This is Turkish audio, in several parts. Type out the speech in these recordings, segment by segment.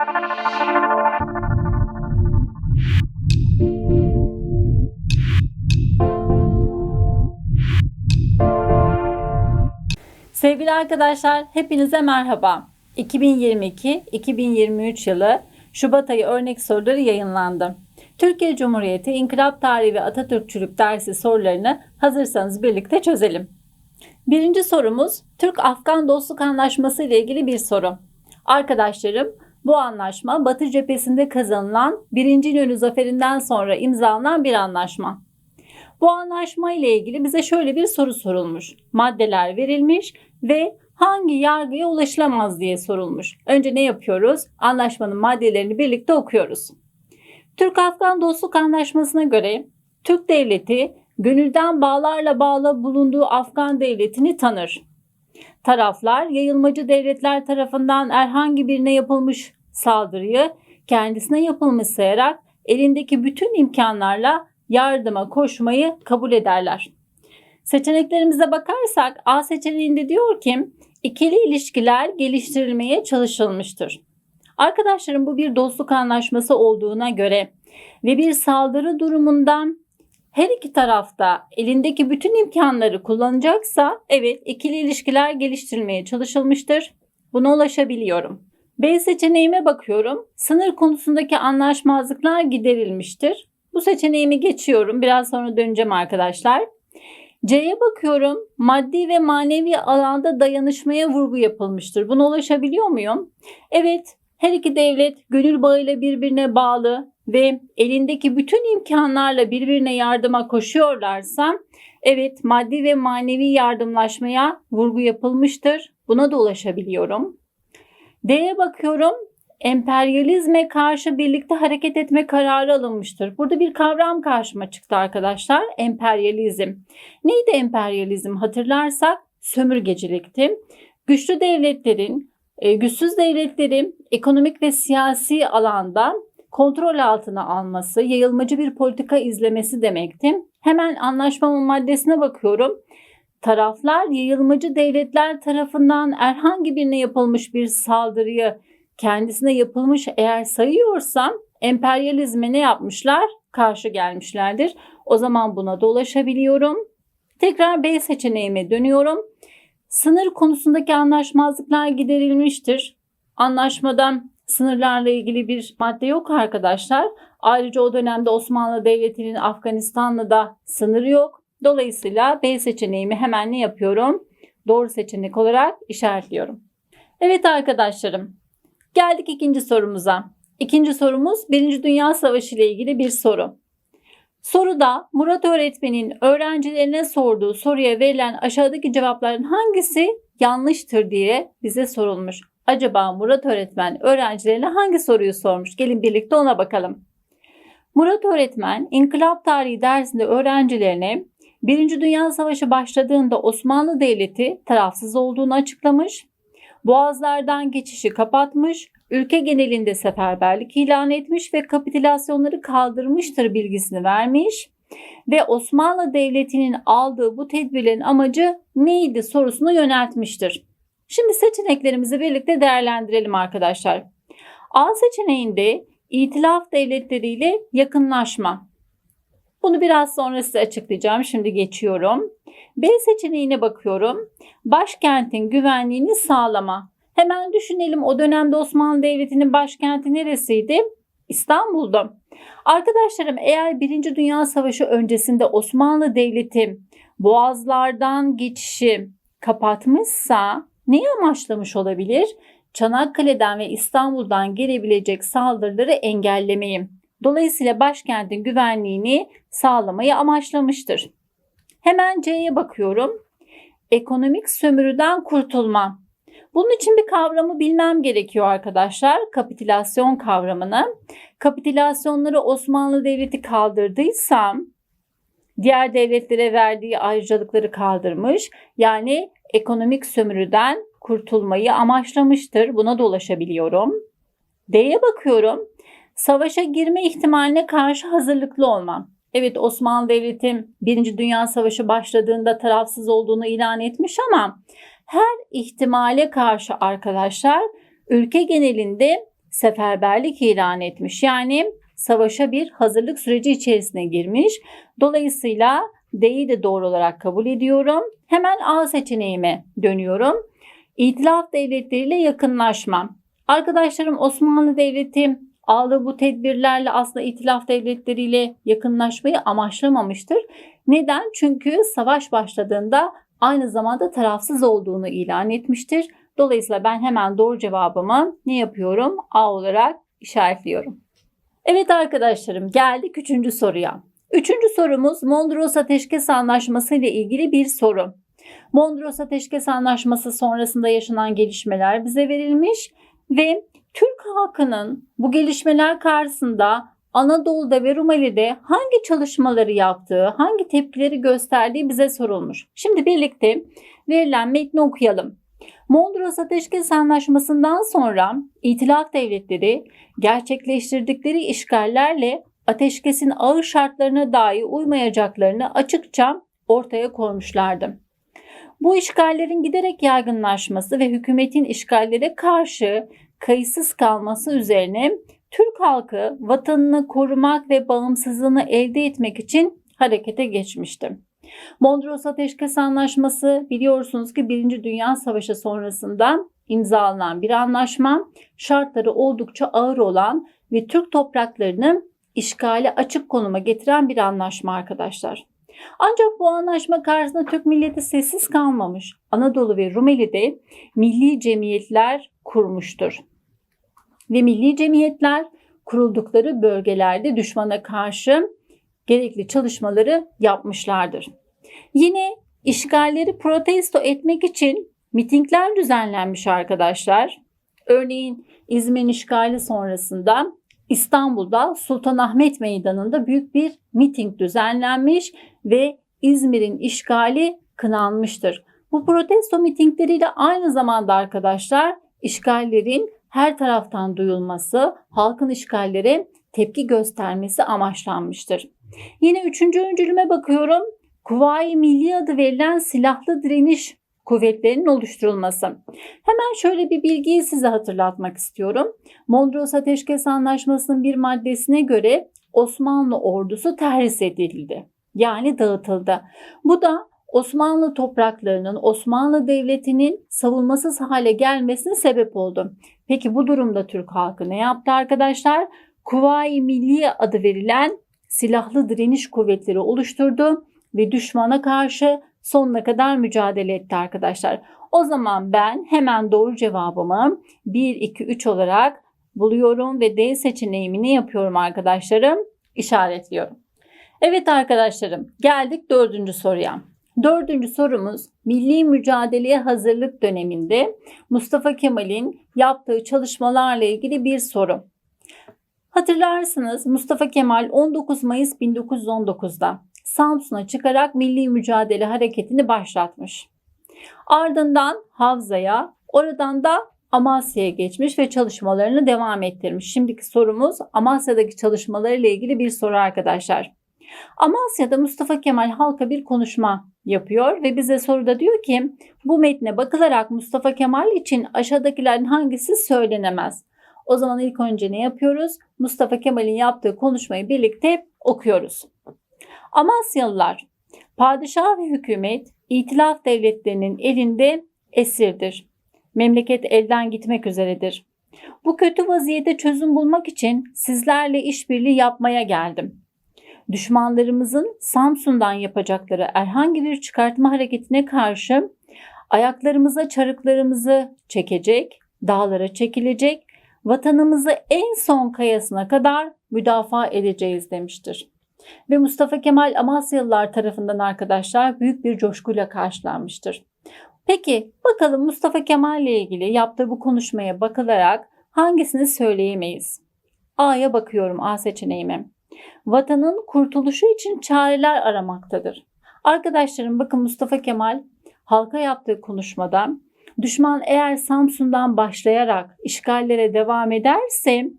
Sevgili arkadaşlar, hepinize merhaba. 2022-2023 yılı Şubat ayı örnek soruları yayınlandı. Türkiye Cumhuriyeti İnkılap Tarihi ve Atatürkçülük dersi sorularını hazırsanız birlikte çözelim. Birinci sorumuz Türk-Afgan Dostluk Anlaşması ile ilgili bir soru. Arkadaşlarım bu anlaşma Batı cephesinde kazanılan 1. İnönü Zaferi'nden sonra imzalanan bir anlaşma. Bu anlaşma ile ilgili bize şöyle bir soru sorulmuş. Maddeler verilmiş ve hangi yargıya ulaşılamaz diye sorulmuş. Önce ne yapıyoruz? Anlaşmanın maddelerini birlikte okuyoruz. Türk-Afgan Dostluk Anlaşması'na göre Türk Devleti gönülden bağlarla bağlı bulunduğu Afgan Devleti'ni tanır. Taraflar yayılmacı devletler tarafından herhangi birine yapılmış saldırıyı kendisine yapılmış sayarak elindeki bütün imkanlarla yardıma koşmayı kabul ederler. Seçeneklerimize bakarsak A seçeneğinde diyor ki ikili ilişkiler geliştirilmeye çalışılmıştır. Arkadaşlarım bu bir dostluk anlaşması olduğuna göre ve bir saldırı durumundan her iki tarafta elindeki bütün imkanları kullanacaksa evet ikili ilişkiler geliştirilmeye çalışılmıştır. Buna ulaşabiliyorum. B seçeneğime bakıyorum. Sınır konusundaki anlaşmazlıklar giderilmiştir. Bu seçeneğimi geçiyorum. Biraz sonra döneceğim arkadaşlar. C'ye bakıyorum. Maddi ve manevi alanda dayanışmaya vurgu yapılmıştır. Buna ulaşabiliyor muyum? Evet, her iki devlet gönül bağıyla birbirine bağlı ve elindeki bütün imkanlarla birbirine yardıma koşuyorlarsa evet maddi ve manevi yardımlaşmaya vurgu yapılmıştır. Buna da ulaşabiliyorum. D'ye bakıyorum emperyalizme karşı birlikte hareket etme kararı alınmıştır. Burada bir kavram karşıma çıktı arkadaşlar. Emperyalizm. Neydi emperyalizm? Hatırlarsak sömürgecilikti. Güçlü devletlerin, e, güçsüz devletlerin ekonomik ve siyasi alanda kontrol altına alması, yayılmacı bir politika izlemesi demekti. Hemen anlaşmamın maddesine bakıyorum. Taraflar yayılmacı devletler tarafından herhangi birine yapılmış bir saldırıyı kendisine yapılmış eğer sayıyorsam emperyalizme ne yapmışlar? Karşı gelmişlerdir. O zaman buna da ulaşabiliyorum. Tekrar B seçeneğime dönüyorum. Sınır konusundaki anlaşmazlıklar giderilmiştir. Anlaşmadan sınırlarla ilgili bir madde yok arkadaşlar. Ayrıca o dönemde Osmanlı Devleti'nin Afganistan'la da sınırı yok. Dolayısıyla B seçeneğimi hemen ne yapıyorum? Doğru seçenek olarak işaretliyorum. Evet arkadaşlarım, Geldik ikinci sorumuza. İkinci sorumuz Birinci Dünya Savaşı ile ilgili bir soru. Soruda Murat öğretmenin öğrencilerine sorduğu soruya verilen aşağıdaki cevapların hangisi yanlıştır diye bize sorulmuş. Acaba Murat öğretmen öğrencilerine hangi soruyu sormuş? Gelin birlikte ona bakalım. Murat öğretmen İnkılap Tarihi dersinde öğrencilerine Birinci Dünya Savaşı başladığında Osmanlı Devleti tarafsız olduğunu açıklamış boğazlardan geçişi kapatmış, ülke genelinde seferberlik ilan etmiş ve kapitülasyonları kaldırmıştır bilgisini vermiş ve Osmanlı Devleti'nin aldığı bu tedbirlerin amacı neydi sorusunu yöneltmiştir. Şimdi seçeneklerimizi birlikte değerlendirelim arkadaşlar. A seçeneğinde itilaf devletleriyle yakınlaşma. Bunu biraz sonra size açıklayacağım. Şimdi geçiyorum. B seçeneğine bakıyorum. Başkentin güvenliğini sağlama. Hemen düşünelim o dönemde Osmanlı Devleti'nin başkenti neresiydi? İstanbul'da. Arkadaşlarım eğer 1. Dünya Savaşı öncesinde Osmanlı Devleti boğazlardan geçişi kapatmışsa neyi amaçlamış olabilir? Çanakkale'den ve İstanbul'dan gelebilecek saldırıları engellemeyi. Dolayısıyla başkentin güvenliğini sağlamayı amaçlamıştır. Hemen C'ye bakıyorum. Ekonomik sömürüden kurtulma. Bunun için bir kavramı bilmem gerekiyor arkadaşlar. Kapitülasyon kavramını. Kapitülasyonları Osmanlı Devleti kaldırdıysa diğer devletlere verdiği ayrıcalıkları kaldırmış. Yani ekonomik sömürüden kurtulmayı amaçlamıştır. Buna da ulaşabiliyorum. D'ye bakıyorum. Savaşa girme ihtimaline karşı hazırlıklı olmam. Evet Osmanlı Devleti 1. Dünya Savaşı başladığında tarafsız olduğunu ilan etmiş ama her ihtimale karşı arkadaşlar ülke genelinde seferberlik ilan etmiş. Yani savaşa bir hazırlık süreci içerisine girmiş. Dolayısıyla D'yi de doğru olarak kabul ediyorum. Hemen A seçeneğime dönüyorum. İtilaf devletleriyle yakınlaşma. Arkadaşlarım Osmanlı Devleti aldığı bu tedbirlerle aslında itilaf devletleriyle yakınlaşmayı amaçlamamıştır. Neden? Çünkü savaş başladığında aynı zamanda tarafsız olduğunu ilan etmiştir. Dolayısıyla ben hemen doğru cevabımı ne yapıyorum? A olarak işaretliyorum. Evet arkadaşlarım geldik üçüncü soruya. Üçüncü sorumuz Mondros Ateşkes Anlaşması ile ilgili bir soru. Mondros Ateşkes Anlaşması sonrasında yaşanan gelişmeler bize verilmiş ve Türk halkının bu gelişmeler karşısında Anadolu'da ve Rumeli'de hangi çalışmaları yaptığı, hangi tepkileri gösterdiği bize sorulmuş. Şimdi birlikte verilen metni okuyalım. Mondros Ateşkes Anlaşması'ndan sonra İtilaf devletleri gerçekleştirdikleri işgallerle ateşkesin ağır şartlarına dahi uymayacaklarını açıkça ortaya koymuşlardı. Bu işgallerin giderek yaygınlaşması ve hükümetin işgallere karşı kayıtsız kalması üzerine Türk halkı vatanını korumak ve bağımsızlığını elde etmek için harekete geçmişti. Mondros Ateşkes Anlaşması biliyorsunuz ki Birinci Dünya Savaşı sonrasında imzalanan bir anlaşma, şartları oldukça ağır olan ve Türk topraklarını işgale açık konuma getiren bir anlaşma arkadaşlar. Ancak bu anlaşma karşısında Türk milleti sessiz kalmamış. Anadolu ve Rumeli'de milli cemiyetler kurmuştur. Ve milli cemiyetler kuruldukları bölgelerde düşmana karşı gerekli çalışmaları yapmışlardır. Yine işgalleri protesto etmek için mitingler düzenlenmiş arkadaşlar. Örneğin İzmir'in işgali sonrasında İstanbul'da Sultanahmet Meydanı'nda büyük bir miting düzenlenmiş ve İzmir'in işgali kınanmıştır. Bu protesto mitingleriyle aynı zamanda arkadaşlar işgallerin her taraftan duyulması, halkın işgallere tepki göstermesi amaçlanmıştır. Yine üçüncü öncülüme bakıyorum. Kuvayi Milli adı verilen silahlı direniş kuvvetlerinin oluşturulması. Hemen şöyle bir bilgiyi size hatırlatmak istiyorum. Mondros Ateşkes Anlaşması'nın bir maddesine göre Osmanlı ordusu terhis edildi. Yani dağıtıldı. Bu da Osmanlı topraklarının, Osmanlı Devleti'nin savunmasız hale gelmesine sebep oldu. Peki bu durumda Türk halkı ne yaptı arkadaşlar? Kuvayi Milliye adı verilen silahlı direniş kuvvetleri oluşturdu ve düşmana karşı sonuna kadar mücadele etti arkadaşlar. O zaman ben hemen doğru cevabımı 1, 2, 3 olarak buluyorum ve D seçeneğimi ne yapıyorum arkadaşlarım? İşaretliyorum. Evet arkadaşlarım geldik dördüncü soruya. Dördüncü sorumuz milli mücadeleye hazırlık döneminde Mustafa Kemal'in yaptığı çalışmalarla ilgili bir soru. Hatırlarsınız Mustafa Kemal 19 Mayıs 1919'da Samsun'a çıkarak milli mücadele hareketini başlatmış. Ardından Havza'ya, oradan da Amasya'ya geçmiş ve çalışmalarını devam ettirmiş. Şimdiki sorumuz Amasya'daki çalışmalarıyla ilgili bir soru arkadaşlar. Amasya'da Mustafa Kemal halka bir konuşma yapıyor ve bize soruda diyor ki bu metne bakılarak Mustafa Kemal için aşağıdakilerin hangisi söylenemez? O zaman ilk önce ne yapıyoruz? Mustafa Kemal'in yaptığı konuşmayı birlikte okuyoruz. Amasyalılar, padişah ve hükümet itilaf devletlerinin elinde esirdir. Memleket elden gitmek üzeredir. Bu kötü vaziyete çözüm bulmak için sizlerle işbirliği yapmaya geldim. Düşmanlarımızın Samsun'dan yapacakları herhangi bir çıkartma hareketine karşı ayaklarımıza çarıklarımızı çekecek, dağlara çekilecek, vatanımızı en son kayasına kadar müdafaa edeceğiz demiştir. Ve Mustafa Kemal Amasyalılar tarafından arkadaşlar büyük bir coşkuyla karşılanmıştır. Peki bakalım Mustafa Kemal ile ilgili yaptığı bu konuşmaya bakılarak hangisini söyleyemeyiz? A'ya bakıyorum A seçeneğime. Vatanın kurtuluşu için çareler aramaktadır. Arkadaşlarım bakın Mustafa Kemal halka yaptığı konuşmada düşman eğer Samsun'dan başlayarak işgallere devam ederse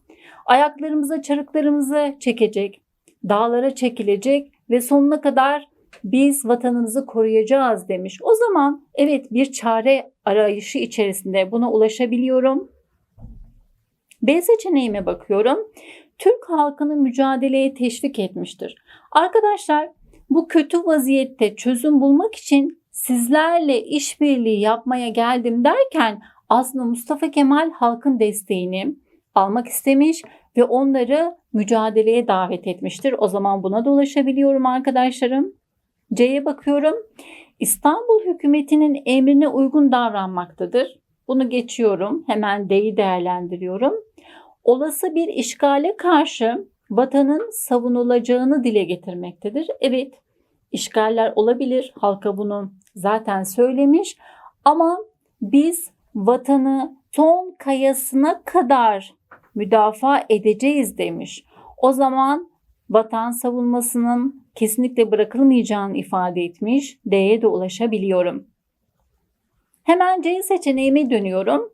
ayaklarımıza çarıklarımızı çekecek, dağlara çekilecek ve sonuna kadar biz vatanımızı koruyacağız demiş. O zaman evet bir çare arayışı içerisinde buna ulaşabiliyorum. B seçeneğime bakıyorum. Türk halkını mücadeleye teşvik etmiştir. Arkadaşlar bu kötü vaziyette çözüm bulmak için sizlerle işbirliği yapmaya geldim derken aslında Mustafa Kemal halkın desteğini almak istemiş ve onları mücadeleye davet etmiştir. O zaman buna da ulaşabiliyorum arkadaşlarım. C'ye bakıyorum. İstanbul hükümetinin emrine uygun davranmaktadır. Bunu geçiyorum. Hemen D'yi değerlendiriyorum. Olası bir işgale karşı vatanın savunulacağını dile getirmektedir. Evet, işgaller olabilir. Halka bunu zaten söylemiş. Ama biz vatanı son kayasına kadar müdafaa edeceğiz demiş. O zaman vatan savunmasının kesinlikle bırakılmayacağını ifade etmiş. D'ye de ulaşabiliyorum. Hemen C seçeneğime dönüyorum.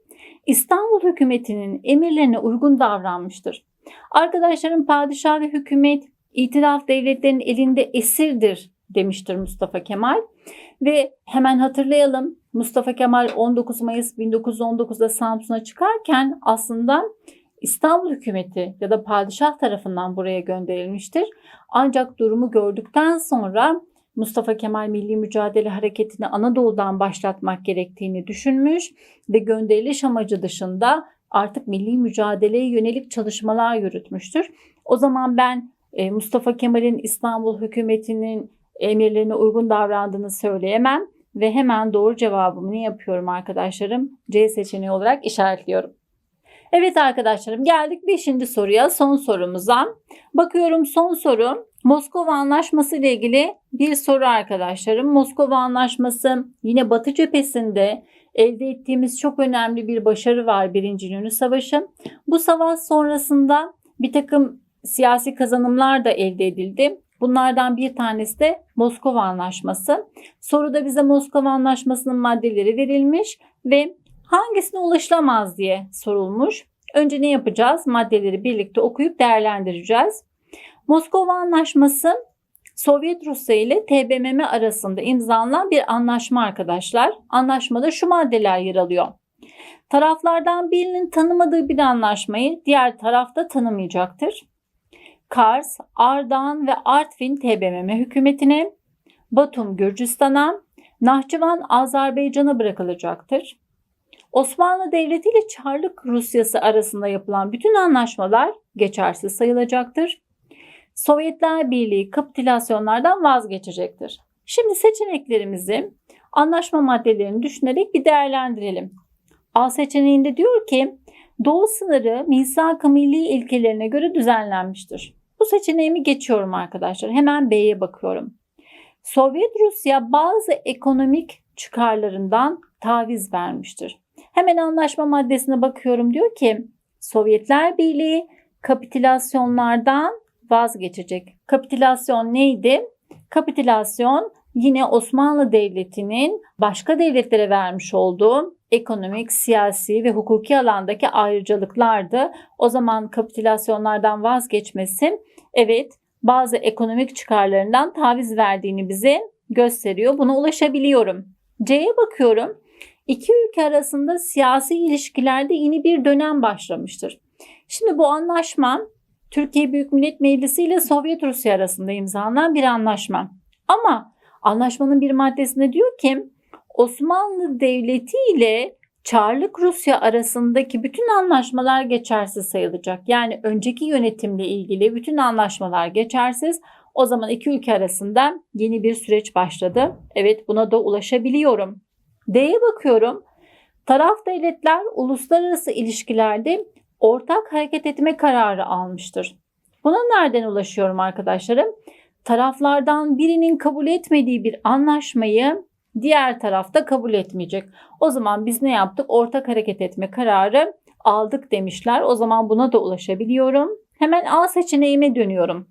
İstanbul hükümetinin emirlerine uygun davranmıştır. Arkadaşlarım padişah ve hükümet itilaf devletlerinin elinde esirdir demiştir Mustafa Kemal. Ve hemen hatırlayalım Mustafa Kemal 19 Mayıs 1919'da Samsun'a çıkarken aslında İstanbul hükümeti ya da padişah tarafından buraya gönderilmiştir. Ancak durumu gördükten sonra Mustafa Kemal Milli Mücadele Hareketi'ni Anadolu'dan başlatmak gerektiğini düşünmüş ve gönderiliş amacı dışında artık milli mücadeleye yönelik çalışmalar yürütmüştür. O zaman ben e, Mustafa Kemal'in İstanbul hükümetinin emirlerine uygun davrandığını söyleyemem ve hemen doğru cevabımı ne yapıyorum arkadaşlarım? C seçeneği olarak işaretliyorum. Evet arkadaşlarım geldik 5. soruya son sorumuza. Bakıyorum son soru Moskova Anlaşması ile ilgili bir soru arkadaşlarım. Moskova Anlaşması yine Batı cephesinde elde ettiğimiz çok önemli bir başarı var Birinci Dünya Savaşı. Bu savaş sonrasında bir takım siyasi kazanımlar da elde edildi. Bunlardan bir tanesi de Moskova Anlaşması. Soruda bize Moskova Anlaşması'nın maddeleri verilmiş ve hangisine ulaşılamaz diye sorulmuş. Önce ne yapacağız? Maddeleri birlikte okuyup değerlendireceğiz. Moskova Anlaşması Sovyet Rusya ile TBMM arasında imzalanan bir anlaşma arkadaşlar. Anlaşmada şu maddeler yer alıyor. Taraflardan birinin tanımadığı bir anlaşmayı diğer tarafta tanımayacaktır. Kars, Ardahan ve Artvin TBMM hükümetine, Batum Gürcistan'a, Nahçıvan Azerbaycan'a bırakılacaktır. Osmanlı Devleti ile Çarlık Rusyası arasında yapılan bütün anlaşmalar geçersiz sayılacaktır. Sovyetler Birliği kapitülasyonlardan vazgeçecektir. Şimdi seçeneklerimizi anlaşma maddelerini düşünerek bir değerlendirelim. A seçeneğinde diyor ki Doğu sınırı misak-ı milli ilkelerine göre düzenlenmiştir. Bu seçeneğimi geçiyorum arkadaşlar. Hemen B'ye bakıyorum. Sovyet Rusya bazı ekonomik çıkarlarından taviz vermiştir. Hemen anlaşma maddesine bakıyorum. Diyor ki Sovyetler Birliği kapitülasyonlardan vazgeçecek. Kapitülasyon neydi? Kapitülasyon yine Osmanlı Devleti'nin başka devletlere vermiş olduğu ekonomik, siyasi ve hukuki alandaki ayrıcalıklardı. O zaman kapitülasyonlardan vazgeçmesi evet bazı ekonomik çıkarlarından taviz verdiğini bize gösteriyor. Buna ulaşabiliyorum. C'ye bakıyorum. İki ülke arasında siyasi ilişkilerde yeni bir dönem başlamıştır. Şimdi bu anlaşma Türkiye Büyük Millet Meclisi ile Sovyet Rusya arasında imzalanan bir anlaşma. Ama anlaşmanın bir maddesinde diyor ki Osmanlı Devleti ile Çarlık Rusya arasındaki bütün anlaşmalar geçersiz sayılacak. Yani önceki yönetimle ilgili bütün anlaşmalar geçersiz. O zaman iki ülke arasında yeni bir süreç başladı. Evet buna da ulaşabiliyorum. D'ye bakıyorum. Taraf devletler uluslararası ilişkilerde ortak hareket etme kararı almıştır. Buna nereden ulaşıyorum arkadaşlarım? Taraflardan birinin kabul etmediği bir anlaşmayı diğer tarafta kabul etmeyecek. O zaman biz ne yaptık? Ortak hareket etme kararı aldık demişler. O zaman buna da ulaşabiliyorum. Hemen A seçeneğime dönüyorum.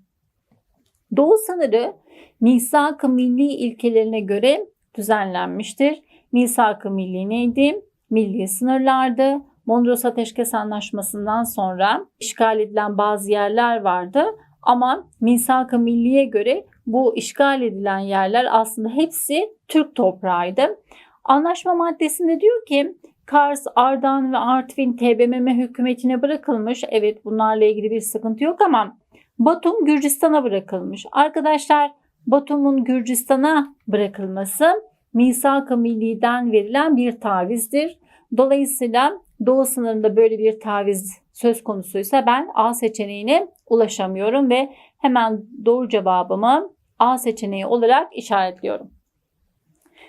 Doğu sınırı misak-ı milli ilkelerine göre düzenlenmiştir. Misak-ı milli neydi? Milli sınırlardı. Mondros Ateşkes Anlaşması'ndan sonra işgal edilen bazı yerler vardı. Ama Misak-ı Milliye göre bu işgal edilen yerler aslında hepsi Türk toprağıydı. Anlaşma maddesinde diyor ki Kars, Ardahan ve Artvin TBMM hükümetine bırakılmış. Evet bunlarla ilgili bir sıkıntı yok ama Batum Gürcistan'a bırakılmış. Arkadaşlar Batum'un Gürcistan'a bırakılması misak-ı milliden verilen bir tavizdir. Dolayısıyla Doğu sınırında böyle bir taviz söz konusuysa ben A seçeneğine ulaşamıyorum ve hemen doğru cevabımı A seçeneği olarak işaretliyorum.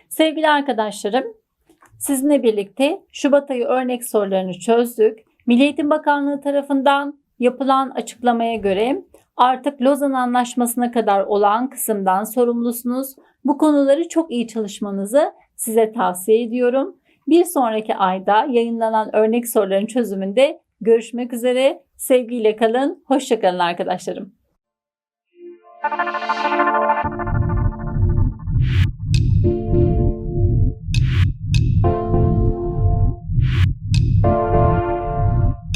Sevgili arkadaşlarım, sizinle birlikte Şubat ayı örnek sorularını çözdük. Milli Eğitim Bakanlığı tarafından yapılan açıklamaya göre artık Lozan Anlaşması'na kadar olan kısımdan sorumlusunuz. Bu konuları çok iyi çalışmanızı size tavsiye ediyorum. Bir sonraki ayda yayınlanan örnek soruların çözümünde görüşmek üzere. Sevgiyle kalın, hoşçakalın arkadaşlarım.